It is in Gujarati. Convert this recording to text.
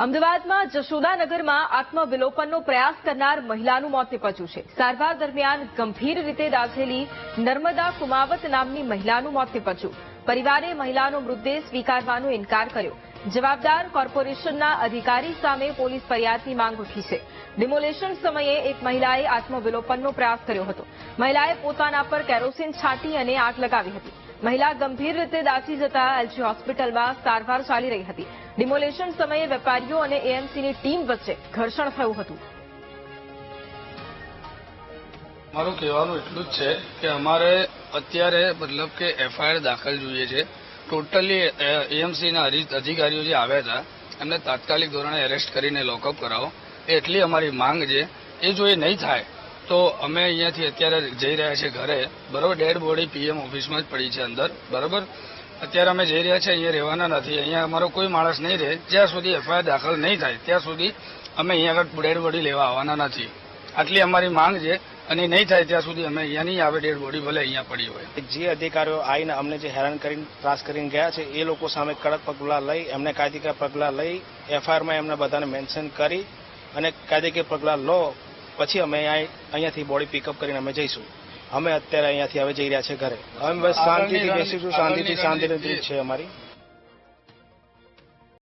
અમદાવાદમાં જશોદાનગરમાં આત્મવિલોપનનો પ્રયાસ કરનાર મહિલાનું મોત નિપજ્યું છે. સારવાર દરમિયાન ગંભીર રીતે દાઝેલી નર્મદા કુમાવત નામની મહિલાનું મોત નિપજ્યું. પરિવારે મહિલાનો મૃતદેહ સ્વીકારવાનો ઇનકાર કર્યો. જવાબદાર કોર્પોરેશનના અધિકારી સામે પોલીસ ફરિયાદની માંગ ઉઠી છે. ડિમોલેશન સમયે એક મહિલાએ આત્મવિલોપનનો પ્રયાસ કર્યો હતો. મહિલાએ પોતાના પર કેરોસીન છાંટી અને આગ લગાવી હતી. મહિલા ગંભીર રીતે દાઝી જતા એલજી હોસ્પિટલમાં સારવાર ચાલી રહી હતી. ડિમોલેશન સમયે વેપારીઓ અને એએમસીની ટીમ વચ્ચે ઘર્ષણ થયું હતું. મારું કહેવાનું એટલું જ છે કે અમારે અત્યારે મતલબ કે એફઆઈઆર દાખલ જોઈએ છે. ટોટલી એએમસીના અધિકારીઓ જે આવ્યા હતા, એમને તાત્કાલિક ધોરણે એરેસ્ટ કરીને લોકઅપ કરાવો. એટલી અમારી માંગ છે. એ જો એ નહીં થાય તો અમે અહીંયાથી અત્યારે જઈ રહ્યા છીએ ઘરે. બરાબર, ડેડ બોડી પીએમ ઓફિસમાં જ પડી છે અંદર. બરાબર? અત્યારે અમે જઈ રહ્યા છીએ, અહીંયા રહેવાના નથી. અહીંયા અમારો કોઈ માણસ નહીં રહે. જ્યાં સુધી એફઆઈઆર દાખલ નહીં થાય, ત્યાં સુધી અમે અહીંયા આગળ ડેડ બોડી લેવા આવવાના નથી. આટલી અમારી માંગ છે અને નહીં થાય ત્યાં સુધી અમે અહીંયા નહીં આવે ડેડ બોડી, ભલે અહીંયા પડી હોય. જે અધિકારીઓ આવીને અમને જે હેરાન કરીને, ત્રાસ કરીને ગયા છે, એ લોકો સામે કડક પગલાં લઈ, એમને કાયદેકીય પગલાં લઈ, એફઆઈઆરમાં એમને બધાને મેન્શન કરી અને કાયદેકીય પગલાં લો. પછી અમે અહીં- અહીંયાથી બોડી પિકઅપ કરીને અમે જઈશું. અમે અત્યારે અહીંયાથી હવે જઈ રહ્યા છે ઘરે. અમે બસ શાંતિથી બેસીશું શાંતિથી શાંતિથી છે અમારી.